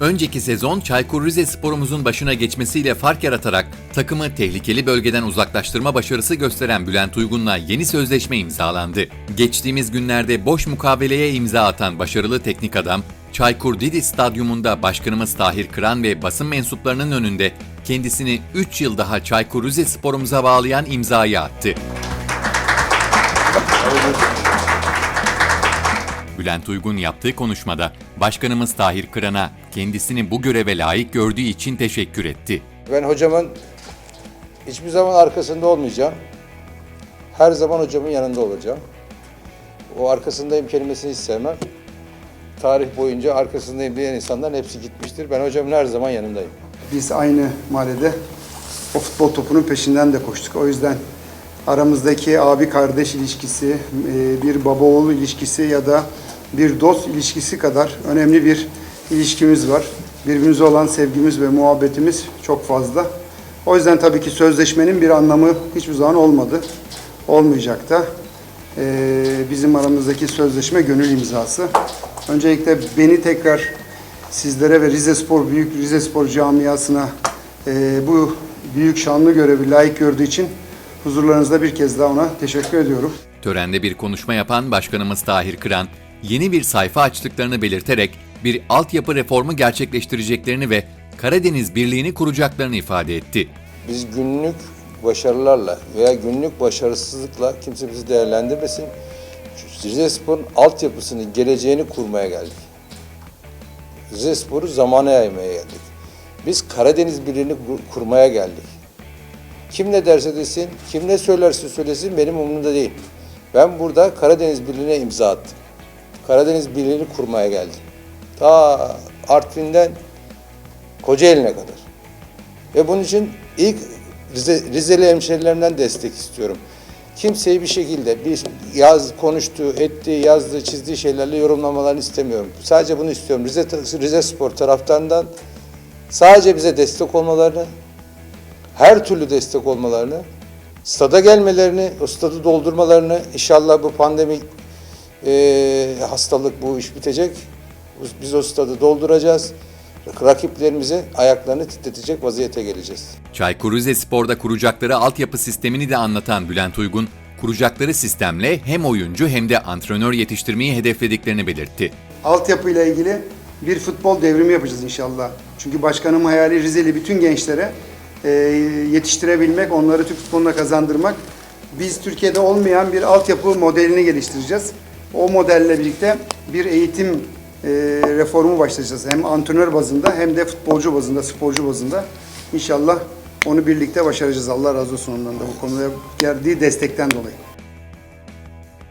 Önceki sezon Çaykur Rizespor'umuzun başına geçmesiyle fark yaratarak takımı tehlikeli bölgeden uzaklaştırma başarısı gösteren Bülent Uygun'la yeni sözleşme imzalandı. Geçtiğimiz günlerde boş mukaveleye imza atan başarılı teknik adam, Çaykur Didi Stadyumunda Başkanımız Tahir Kıran ve basın mensuplarının önünde kendisini 3 yıl daha Çaykur Rizespor'umuza bağlayan imzayı attı. Bülent Uygun yaptığı konuşmada Başkanımız Tahir Kıran'a kendisini bu göreve layık gördüğü için teşekkür etti. Ben hocamın hiçbir zaman arkasında olmayacağım. Her zaman hocamın yanında olacağım. O arkasındayım kelimesini hiç sevmem. Tarih boyunca arkasındayım diyen insanların hepsi gitmiştir. Ben hocamın her zaman yanındayım. Biz aynı mahallede o futbol topunun peşinden de koştuk. O yüzden aramızdaki abi kardeş ilişkisi, e, bir baba oğul ilişkisi ya da bir dost ilişkisi kadar önemli bir ilişkimiz var. Birbirimize olan sevgimiz ve muhabbetimiz çok fazla. O yüzden tabii ki sözleşmenin bir anlamı hiçbir zaman olmadı. Olmayacak da. E, Bizim aramızdaki sözleşme gönül imzası. Öncelikle beni tekrar sizlere ve Rize Spor Büyük Rize Spor camiasına e, bu büyük şanlı görevi layık gördüğü için huzurlarınızda bir kez daha ona teşekkür ediyorum. Törende bir konuşma yapan Başkanımız Tahir Kıran, yeni bir sayfa açtıklarını belirterek bir altyapı reformu gerçekleştireceklerini ve Karadeniz Birliği'ni kuracaklarını ifade etti. Biz günlük başarılarla veya günlük başarısızlıkla kimse bizi değerlendirmesin. Rizespor'un altyapısını, geleceğini kurmaya geldik. Rizespor'u zamana yaymaya geldik. Biz Karadeniz Birliği'ni kur- kurmaya geldik. Kim ne derse desin, kim ne söylerse söylesin benim umurumda değil. Ben burada Karadeniz Birliği'ne imza attım. Karadeniz Birliği'ni kurmaya geldim. Ta Artvin'den Kocaeli'ne kadar. Ve bunun için ilk Rize, Rizeli hemşerilerimden destek istiyorum. Kimseyi bir şekilde bir yaz konuştuğu, ettiği, yazdığı, çizdiği şeylerle yorumlamalarını istemiyorum. Sadece bunu istiyorum. Rize, Rize Spor taraftarından sadece bize destek olmalarını, her türlü destek olmalarını, stada gelmelerini, o stadı doldurmalarını, inşallah bu pandemi eee, hastalık bu iş bitecek. Biz o stadı dolduracağız. Rakiplerimize ayaklarını titretecek vaziyete geleceğiz. Çaykur Rizespor'da kuracakları altyapı sistemini de anlatan Bülent Uygun, kuracakları sistemle hem oyuncu hem de antrenör yetiştirmeyi hedeflediklerini belirtti. Altyapı ile ilgili bir futbol devrimi yapacağız inşallah. Çünkü başkanım hayali Rizeli bütün gençlere e, yetiştirebilmek, onları Türk futboluna kazandırmak. Biz Türkiye'de olmayan bir altyapı modelini geliştireceğiz. O modelle birlikte bir eğitim e, reformu başlayacağız. Hem antrenör bazında hem de futbolcu bazında, sporcu bazında. İnşallah onu birlikte başaracağız. Allah razı olsun ondan da bu konuda geldiği destekten dolayı.